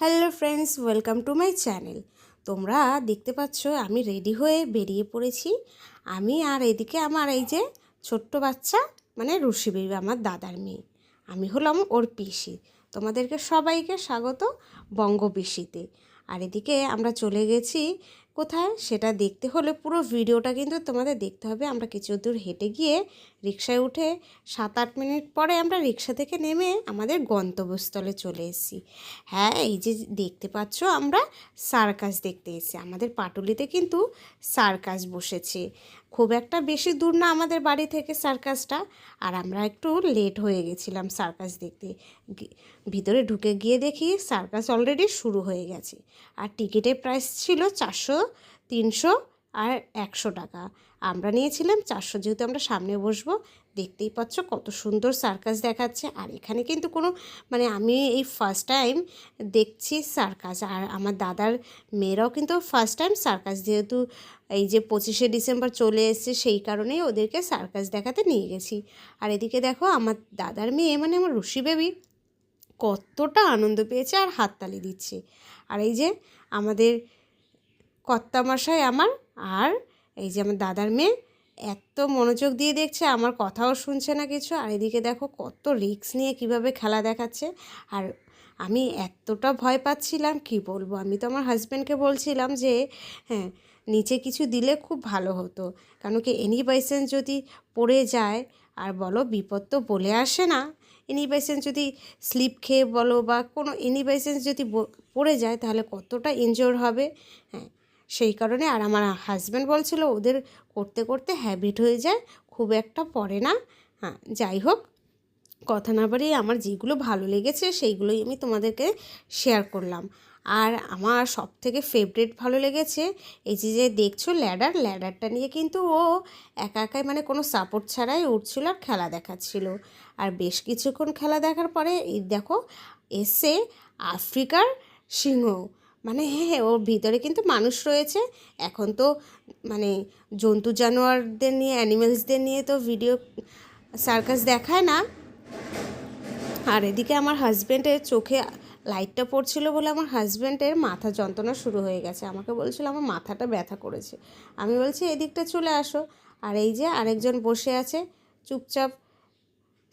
Hello friends, welcome to my channel. তোমরা দেখতে পাচ্ছ, আমি রেডি হয়ে বেরিয়ে পড়েছি। আমি আর এদিকে আমার এই যে ছোট্ট বাচ্চা মানে রুশি বেবি, আমার দাদার মেয়ে। আমি হলাম ওর পিসি। তোমাদেরকে সবাইকে স্বাগত বঙ্গ পিসিতে আর এদিকে আমরা চলে গেছি কোথায় সেটা দেখতে হলে পুরো ভিডিওটা কিন্তু তোমাদের দেখতে হবে। আমরা কিছু দূর হেঁটে গিয়ে রিক্সায় উঠে সাত আট মিনিট পরে আমরা রিক্সা থেকে নেমে আমাদের গন্তব্যস্থলে চলে এসেছি। হ্যাঁ এই যে দেখতে পাচ্ছ আমরা সার্কাস দেখতে এসেছি। আমাদের পাটুলিতে কিন্তু সার্কাস বসেছে। খুব একটা বেশি দূর না আমাদের বাড়ি থেকে সার্কাসটা। আর আমরা একটু লেট হয়ে গেছিলাম সার্কাস দেখতে। ভিতরে ঢুকে গিয়ে দেখি সার্কাস অলরেডি শুরু হয়ে গেছে। আর টিকিটের প্রাইস ছিল চারশো তিনশো আর একশো টাকা। আমরা নিয়েছিলাম চারশো, যেহেতু আমরা সামনে বসবো, দেখতেই পাচ্ছ কত সুন্দর সার্কাস দেখাচ্ছে। আর এখানে কিন্তু কোনো মানে আমি এই ফার্স্ট টাইম দেখছি সার্কাস। আর আমার দাদার মেয়েরাও কিন্তু ফার্স্ট টাইম সার্কাস, যেহেতু এই যে পঁচিশে ডিসেম্বর চলে এসছে, সেই কারণেই ওদেরকে সার্কাস দেখাতে নিয়ে গেছি। আর এদিকে দেখো, আমার দাদার মেয়ে মানে আমার রুশি বেবি, কতটা আনন্দ পেয়েছে আর হাততালি দিচ্ছে। আর এই যে আমাদের কর্তামশাই আমার আর এই যে আমার দাদার মেয়ে এত মনোযোগ দিয়ে দেখছে, আমার কথাও শুনছে না কিছু। আর এদিকে দেখো কত রিস্ক নিয়ে কীভাবে খেলা দেখাচ্ছে। আর আমি এতটা ভয় পাচ্ছিলাম, কি বলব? আমি তো আমার হাজব্যান্ডকে বলছিলাম যে হ্যাঁ নিচে কিছু দিলে খুব ভালো হতো। কারণ কি এনি বাইসেন্স যদি পড়ে যায়, আর বলো বিপদ তো বলে আসে না এনি বাইসেন্স যদি স্লিপ খেয়ে বলো বা কোনো এনি বাইসেন্স যদি পড়ে যায়, তাহলে কতটা ইনজোর হবে? হ্যাঁ সেই কারণে আর আমার হাজব্যান্ড বলছিল, ওদের করতে করতে হ্যাবিট হয়ে যায়, খুব একটা পড়ে না। হ্যাঁ যাই হোক, কথা না বাড়িয়ে আমার যেগুলো ভালো লেগেছে সেইগুলোই আমি তোমাদেরকে শেয়ার করলাম। আর আমার সব থেকে ফেভারিট ভালো লেগেছে এই যে যে দেখছ ল্যাডার ল্যাডারটা নিয়ে কিন্তু ও একা একাই মানে কোনো সাপোর্ট ছাড়াই উঠছিল আর খেলা দেখাচ্ছিল। আর বেশ কিছুক্ষণ খেলা দেখার পরে এই দেখো, এসে আফ্রিকার সিংহ মানে হ্যাঁ ওর ভিতরে কিন্তু মানুষ রয়েছে। এখন তো মানে জন্তু জানোয়ারদের নিয়ে অ্যানিমেলসদের নিয়ে তো ভিডিও সার্কাস দেখায় না। আর এদিকে আমার হাজব্যান্ডের চোখে লাইটটা পড়ছিল বলে আমার হাজব্যান্ডের মাথা যন্ত্রণা শুরু হয়ে গেছে। আমাকে বলছিল, আমার মাথাটা ব্যথা করেছে। আমি বলছি, এদিকটা চলে আসো। আর এই যে আরেকজন বসে আছে, চুপচাপ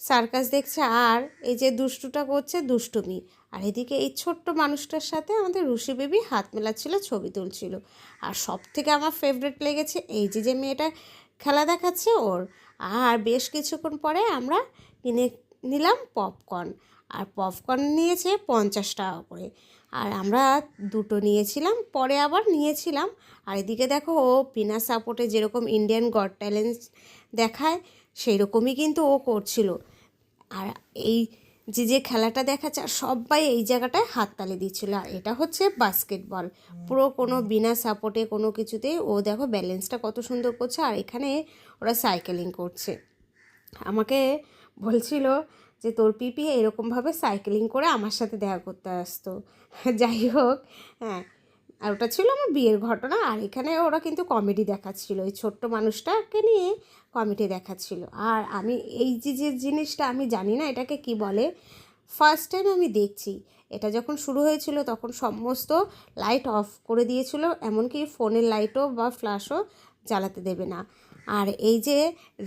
সার্কাস দেখছে আর এই যে দুষ্টুটা করছে দুষ্টুমি। আর এদিকে এই ছোট্ট মানুষটার সাথে আমাদের রুশি বেবি হাত মেলাচ্ছিল, ছবি তুলছিল। আর সব থেকে আমার ফেভারিট লেগেছে এই যে যে মেয়েটা খেলা দেখাচ্ছে ওর। আর বেশ কিছুক্ষণ পরে আমরা কিনে নিলাম পপকর্ন আর পপকর্ন নিয়েছে পঞ্চাশ টাকা করে। আর আমরা দুটো নিয়েছিলাম, পরে আবার নিয়েছিলাম। আর এদিকে দেখো, ও বিনা সাপোর্টে যেরকম ইন্ডিয়ান গড ট্যালেন্ট দেখায় সেই রকমই কিন্তু ও করছিল। আর এই যে যে খেলাটা দেখাচ্ছে আর সবাই এই জায়গাটায় হাততালি দিচ্ছিল। আর এটা হচ্ছে বাস্কেটবল। পুরো কোনো বিনা সাপোর্টে কোনো কিছুতে ও দেখো ব্যালেন্সটা কত সুন্দর করছে, আর এখানে ওরা সাইকেলিং করছে। আমাকে বলছিল যে, তোর পিপি এরকমভাবে সাইকেলিং করে আমার সাথে দেখা করতে আসতো। যাই হোক হ্যাঁ। আর ওটা ছিল আমার বিয়ের ঘটনা, আর এখানে ওরা কিন্তু কমেডি দেখাচ্ছিল। এই ছোট্ট মানুষটাকে নিয়ে কমেডি দেখাচ্ছিল। আর আমি এই যে যে জিনিসটা আমি জানি না এটাকে কি বলে ফার্স্ট টাইম আমি দেখছি। এটা যখন শুরু হয়েছিল তখন সমস্ত লাইট অফ করে দিয়েছিল, এমনকি ফোনের লাইটও বা ফ্ল্যাশও জ্বালাতে দেবে না। আর এই যে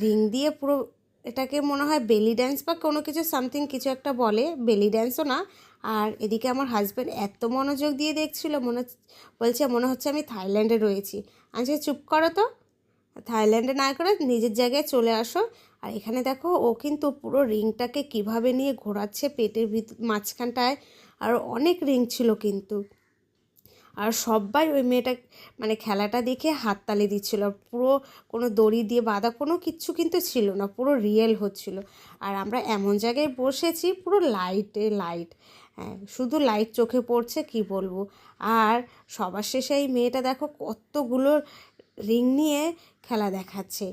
রিং দিয়ে পুরো এটাকে মনে হয় বেলি ড্যান্স বা কোনো কিছু সামথিং কিছু একটা বলে বেলি ড্যান্সও না। আর এদিকে আমার হাজব্যান্ড এত মনোযোগ দিয়ে দেখছিল মনে বলছে মনে হচ্ছে আমি থাইল্যান্ডে রয়েছি। বলছি, চুপ করো তো থাইল্যান্ডে না করে নিজের জায়গায় চলে আসো। আর এখানে দেখো ও কিন্তু পুরো রিংটাকে কীভাবে নিয়ে ঘোরাচ্ছে পেটের ভিত মাঝখানটায়। আর অনেক রিং ছিল কিন্তু। আর সবাই ওই মেয়েটা মানে খেলাটা দেখে হাততালি দিচ্ছিল। পুরো কোনো দড়ি দিয়ে বাঁধা কোনো কিচ্ছু কিন্তু ছিল না, পুরো রিয়েল হচ্ছিল। আর আমরা এমন জায়গায় বসেছি, পুরো লাইটে লাইট হ্যাঁ শুধু লাইট চোখে পড়ছে, কি বলব? আর সবার শেষে এই মেয়েটা দেখো কতগুলো রিং নিয়ে খেলা দেখাচ্ছে।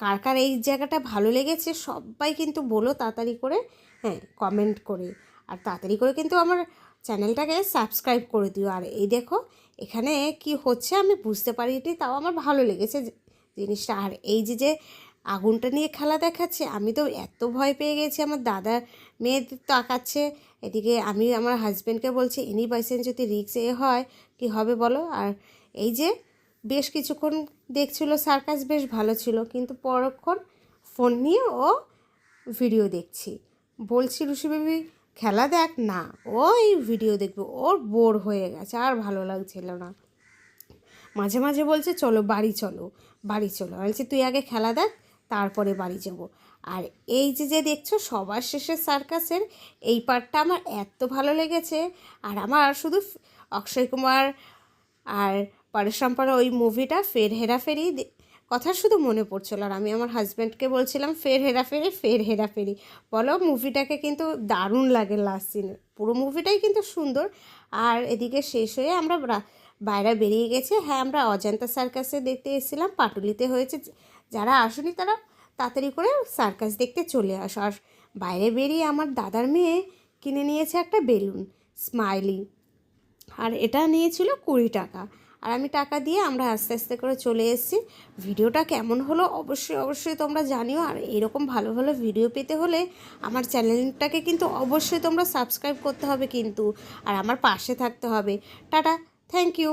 কার কার এই জায়গাটা ভালো লেগেছে সবাই কিন্তু বলো তাড়াতাড়ি করে হ্যাঁ কমেন্ট করে। আর তাড়াতাড়ি করে কিন্তু আমার চ্যানেলটাকে সাবস্ক্রাইব করে দিও। আর এই দেখো, এখানে কি হচ্ছে আমি বুঝতে পারি পারিনি, তাও আমার ভালো লেগেছে জিনিসটা। আর এই যে যে আগুনটা নিয়ে খেলা দেখাচ্ছে, আমি তো এত ভয় পেয়ে গেছি, আমার দাদার মেয়ে তাকাচ্ছে এদিকে আমি আমার হাজব্যান্ডকে বলছি এনি বাইসেন্স যদি রিক্স এ হয়, কি হবে বলো? আর এই যে, বেশ কিছুক্ষণ দেখছিল, সার্কাস বেশ ভালো ছিল, কিন্তু পরক্ষণ ফোন নিয়ে ও ভিডিও দেখছি। বলছি রুশি বেবি খেলা দেখ না, ওই ভিডিও দেখবে, ওর বোর হয়ে গেছে, আর ভালো লাগছিল না। মাঝে মাঝে বলছে, চলো, বাড়ি চলো বাড়ি চলো। বলছি, তুই আগে খেলা দেখ, তারপরে বাড়ি যাব। আর এই যে যে দেখছ, সবার শেষে সার্কাসের এই পার্টটা আমার এত ভালো লেগেছে। আর আমার শুধু অক্ষয় কুমার আর পরেশ রামপাল ওই মুভিটা ফের হেরাফেরি কথা শুধু মনে পড়ছিল আর আমি আমার হাজব্যান্ডকে বলছিলাম, ফের হেরাফেরি ফের হেরাফেরি বলো মুভিটাকে কিন্তু দারুণ লাগে লাস্ট সিনে পুরো মুভিটাই কিন্তু সুন্দর। আর এদিকে শেষ হয়ে আমরা বাইরে বেরিয়ে গেছে। হ্যাঁ আমরা অজন্তা সার্কাসে দেখতে এসেছিলাম। পাটুলিতে হয়েছে যারা আসেনি তারা তাড়াতাড়ি করে সার্কাস দেখতে চলে আসো। আর বাইরে বেরিয়ে আমার দাদার মেয়ে কিনে নিয়েছে একটা বেলুন স্মাইলি আর এটা নিয়েছিল কুড়ি টাকা। আর আমি টাকা দিয়ে আমরা আস্তে আস্তে করে চলে এসেছি। ভিডিওটা কেমন হলো অবশ্যই অবশ্যই তোমরা জানিও। আর এরকম ভালো ভালো ভিডিও পেতে হলে আমার চ্যানেলটাকে কিন্তু অবশ্যই তোমরা সাবস্ক্রাইব করতে হবে কিন্তু। আর আমার পাশে থাকতে হবে। Tata, thank you.